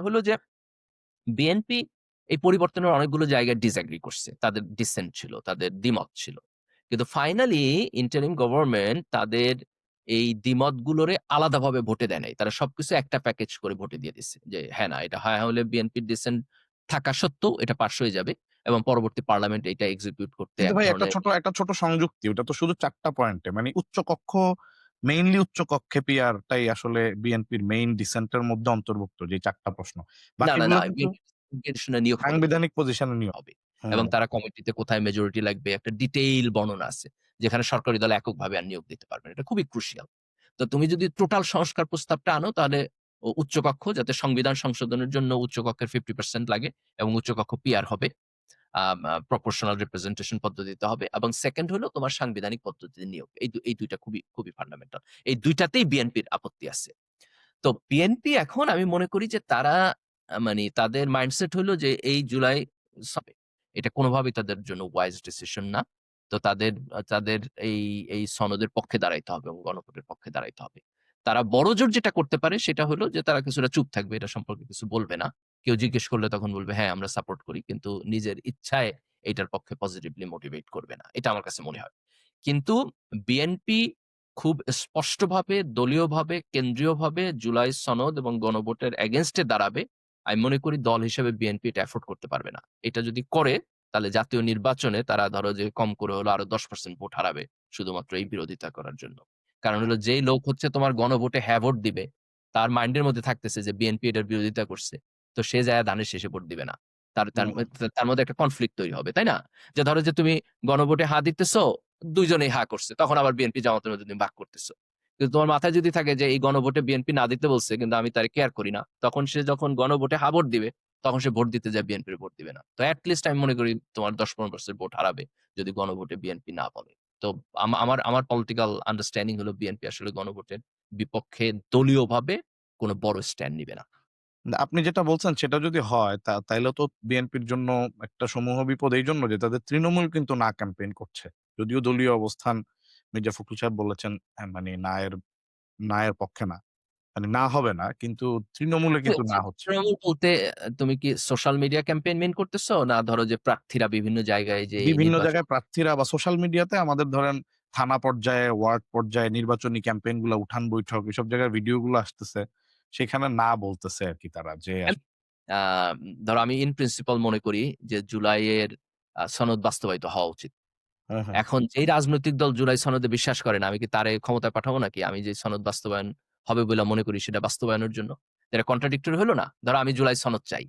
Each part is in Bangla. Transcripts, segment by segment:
হলো যে বিএনপি এই পরিবর্তনের অনেকগুলো জায়গায় ডিসএগ্রি করছে। তাদের ডিসেন্ট ছিল, তাদের দ্বিমত ছিল। কিন্তু ফাইনালি ইন্টারিম গভর্নমেন্ট তাদের এই দ্বিমতগুলোরে আলাদাভাবে ভোটে দেয় নাই। তারা সবকিছু একটা প্যাকেজ করে ভোটে দিয়ে দিচ্ছে। যে হ্যাঁ, না এটা হ্যাঁ হলে বিএনপির ডিসেন্ট থাকা সত্ত্বেও এটা পাস হয়ে যাবে এবং পরবর্তী পার্লামেন্ট এটা এক্সিকিউট করতে ভাই একটা ছোট একটা ছোট সংযুক্তি। ওটা তো শুধু ৪ টা পয়েন্টে। মানে উচ্চ কক্ষ মেইনলি উচ্চ কক্ষে পিআরটাই আসলে বিএনপির মেইন ডিসেন্ট এর মধ্যে অন্তর্ভুক্ত যে চারটা প্রশ্ন। সাংবিধানিক পজিশনে নিয়োগ হবে। এবং তারা কমিটিতে কোথায় মেজরিটি লাগবে একটা ডিটেইল বর্ণনা আছে। যেখানে সরকারি দল এককভাবে আর নিয়োগ দিতে পারবে এটা খুবই ক্রুশিয়াল। তো তুমি যদি টোটাল সংস্কার প্রস্তাবটা আনো তাহলে উচ্চকক্ষ যাতে সংবিধান সংশোধনের জন্য উচ্চকক্ষের 50% লাগে এবং উচ্চকক্ষ পিআর হবে। প্রপোর্শনাল রিপ্রেজেন্টেশন পদ্ধতিতে হবে এবং সেকেন্ড হলো তোমার সাংবিধানিক পদ্ধতিতে নিয়োগ। এই এই ২ টা খুবই, খুবই ফান্ডামেন্টাল। এই ২ টাতেই বিএনপির আপত্তি আছে। তো বিএনপি এখন আমি মনে করি যে তারা মানে তাদের মাইন্ডসেট হলো যে এই জুলাই সবে এটা কোনোভাবেই তাদের জন্য ওয়াইজ ডিসিশন না। তো তাদের তাদের এই, এই সনদের পক্ষে দাঁড়াইতে হবে এবং গণভোটের পক্ষে দাঁড়াইতে হবে। তারা বড়জোর যেটা করতে পারে সেটা হলো যে তারা কিছুটা চুপ থাকবে। এটা সম্পর্কে কিছু বলবে না। কেউ জিজ্ঞেস করলে তখন বলবে, "হ্যাঁ, আমরা সাপোর্ট করি।" কিন্তু নিজের ইচ্ছায় এটার পক্ষে পজিটিভলি মোটিভেট করবে না। এটা আমার কাছে মনে হয়। কিন্তু বিএনপি খুব স্পষ্টভাবে দলীয়ভাবে, কেন্দ্রীয়ভাবে জুলাই সনদ এবং গণভোটের এগেইনস্ট এ দাঁড়াবে। আমি মনে করি দল হিসেবে বিএনপি এটা এফোর্ড করতে পারবে না। এটা যদি করে তাহলে জাতীয় নির্বাচনে তারা ধরো যে কম করে হলো আরও ১০% ভোট হারাবে শুধুমাত্র এই বিরোধিতা করার জন্য। কারণ হলো যেই লোক হচ্ছে তোমার গণভোটে হ্যাঁ ভোট দিবে, তার মাইন্ডের মধ্যে থাকতেছে যে বিএনপি এটার বিরোধিতা করছে। তো সে যায়া ধানের শেষে ভোট দিবে না। তার তার মধ্যে একটা কনফ্লিক্ট তৈরি হবে, তাই না? যে ধরো যে তুমি গণভোটে হা দিতেছো, ২ জনেই হা করছে। তখন আবার বিএনপি জামাতের মধ্যে তুমি ভাগ করতেছো। কিন্তু তোমার মাথায় যদি থাকে যে এই গণভোটে বিএনপি না দিতে বলছে কিন্তু আমি তারে কেয়ার করি না। তখন সে যখন গণভোটে হা ভোট দিবে, তখন সে ভোট দিতে যায় বিএনপির ভোট দিবে না। তো এট লিস্ট আমি মনে করি তোমার ১০-১৫% ভোট হারাবে যদি গণভোটে বিএনপি না বলে। তো আমার আমার পলিটিক্যাল আন্ডারস্ট্যান্ডিং হলো বিএনপি আসলে গণভোটের বিপক্ষে দলীয়ভাবে কোনো বড় স্ট্যান্ড নিবে না। না, আপনি যেটা বলছেন সেটা যদি হয় তা তাইলে তো বিএনপির জন্য একটা সমূহ বিপদ এইজন্য যে তাদের তৃণমূল কিন্তু না ক্যাম্পেইন করছে। যদিও দলীয় অবস্থান মির্জা ফখরুল সাহেব বলেছেন অ্যা মানে না এর না এর পক্ষে না। মানে না হবে না কিন্তু তৃণমূলে কিন্তু না হচ্ছে। তৃণমূল বলতে তুমি কি সোশ্যাল মিডিয়া ক্যাম্পেইন মিন করতেছো? না ধরো যে প্রার্থীরা বিভিন্ন জায়গায় যে এই বিভিন্ন নির্বাচন জায়গায় প্রার্থীরা বা সোশ্যাল মিডিয়াতে আমাদের ধরেন থানা পর্যায়ে, ওয়ার্ড পর্যায়ে নির্বাচনী ক্যাম্পেইনগুলা উঠান বৈঠক এসব জায়গায় ভিডিও গুলো আসতেছে। সেখানে না বলতেছে আরকি তারা যে ধরো আমি ইন প্রিন্সিপাল মনে করি যে জুলাইয়ের সনদ বাস্তবায়িত হওয়া উচিত। হ্যাঁ, হ্যাঁ। এখন যেই রাজনৈতিক দল জুলাই সনদে বিশ্বাস করে না, আমি কি তারে ক্ষমতায় পাঠাবো নাকি? আমি যে সনদ বাস্তবায়ন হবে বলে মনে করি সেটা বাস্তবায়নের জন্য। এটা কন্ট্রাডিক্টরি হলো না? ধরো আমি জুলাই সনদ চাই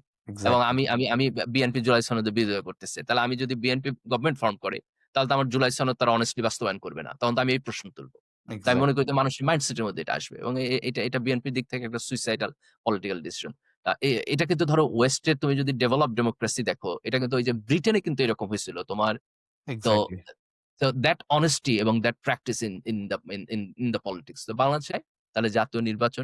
এবং আমি আমি আমি বিএনপি জুলাই সনদে বিরোধিতা করতেছে। তাহলে আমি যদি বিএনপি গভর্নমেন্ট ফর্ম করে, তাহলে তো আমার জুলাই সনদ তারা honestly বাস্তবায়ন করবে না। তখন তো আমি এই প্রশ্ন তুলব। তো আমি মনে করি যে মানুষের মাইন্ডসেটের মধ্যে এটা আসবে এবং এটা এটা বিএনপির দিক থেকে একটা সুইসাইডাল পলিটিক্যাল ডিসিশন। এটা কিন্তু ধরো ওয়েস্টের তুমি যদি ডেভেলপ ডেমোক্রেসি দেখো, এটা কিন্তু ওই যে ব্রিটেনে কিন্তু এরকম হয়েছিল। তোমার তো তো দ্যাট অনেস্টি এবং that practice in in the in in in the politics. তো বাংলাদেশে তাহলে জাতীয় নির্বাচন